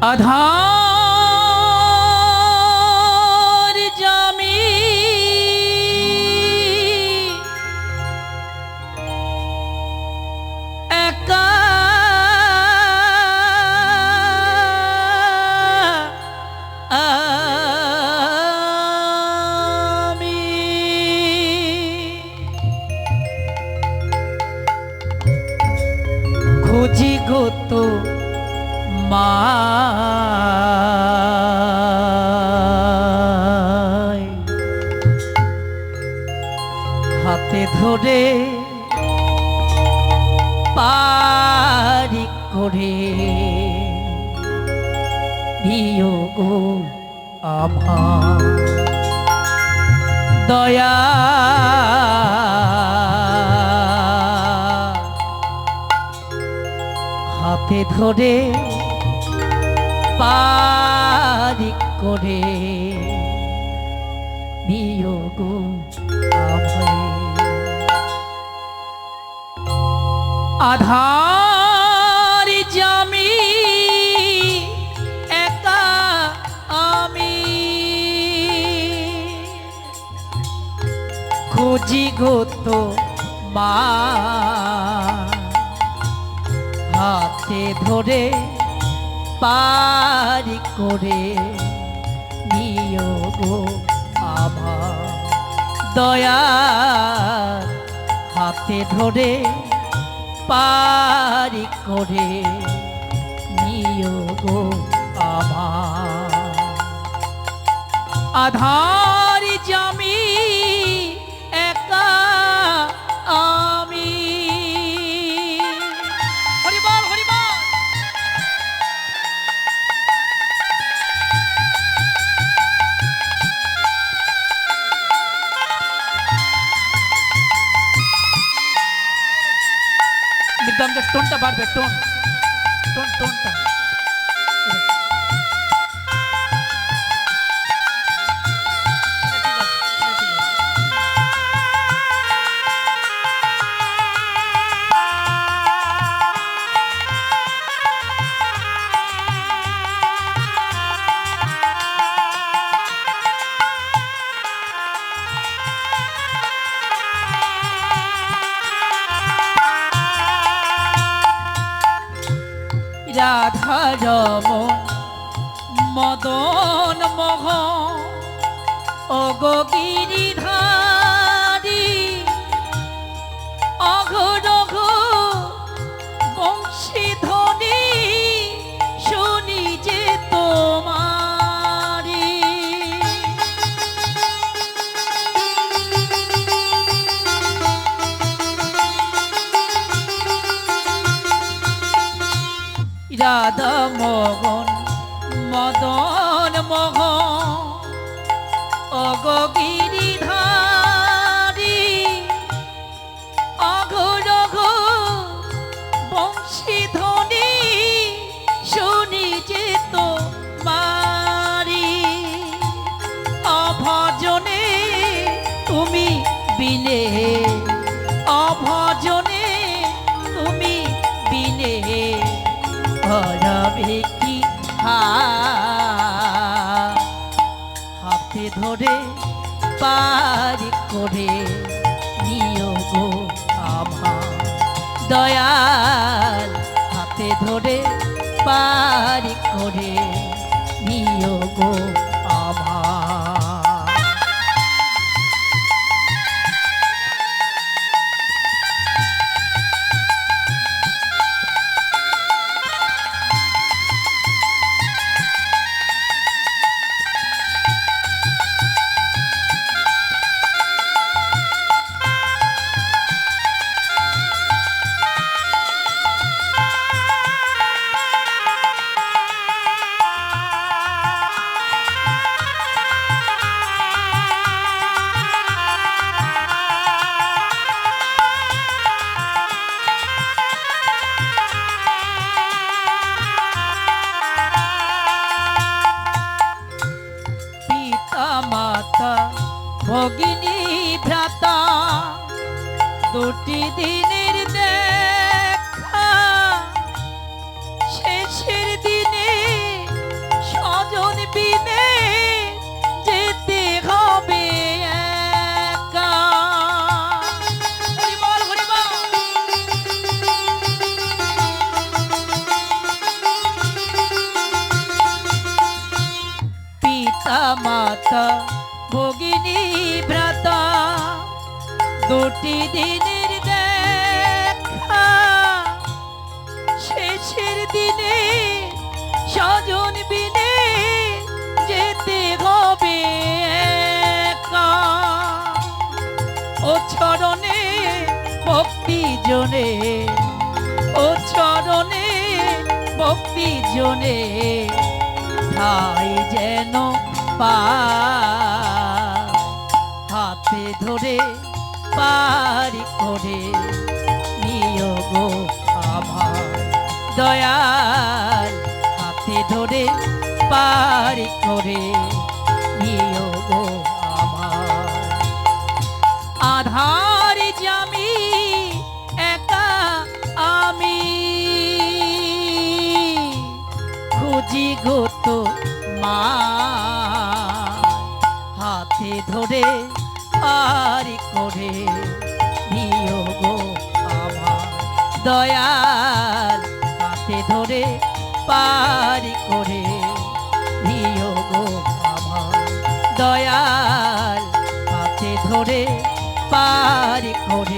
আধার জামি। একা। খুঁজি গো তো মায় হাতে ধরে পারি করে দিও গো আমার। দয়া হাতে ধরে পারি করে বিয়োগ আধার জামি একা আমি। খুঁজি গো মা হাতে ধরে পারি করে নিও গো আমার দয়া হাতে ধরে পারি করে নিও গো আমার আধার ನಮಗೆ ತುಂಟ ಬರ್ಬೇಕು. ತುಂಟ ತುಂಟುಂಟ রাধা খাজব মদন মোহ অগো রাধা মগন মদন মোহ অগিরিধারী বংশী বংশীধ্বনি শুনি যে তো মারি অভজনে তুমি বিনে হরবে কি হাতে ধরে পার করে নিও গো দয়াল হাতে ধরে পারি করে মাতা ভগিনী ভ্রাতা দুটি দিনের দেখা। শেষের দিনে স্বজন বিনে ভগিনী ভ্রাতা, দুটি দিনের দেখা। শেষের দিনে স্বজন বিনে যেতে হবে ও চরণে ভক্তি জনে ও চরণে ভক্তি জনে ঠাই যেন পা হাতে ধরে পারি করে নিয়োগ আমার দয়াল। হাতে ধরে পারি করে নিয়োগ আমার। আধার হাতে ধরে আর করে দিও গো আমার দয়াল। হাতে ধরে পারি করে দিও গো আমার দয়াল। হাতে ধরে পারি করে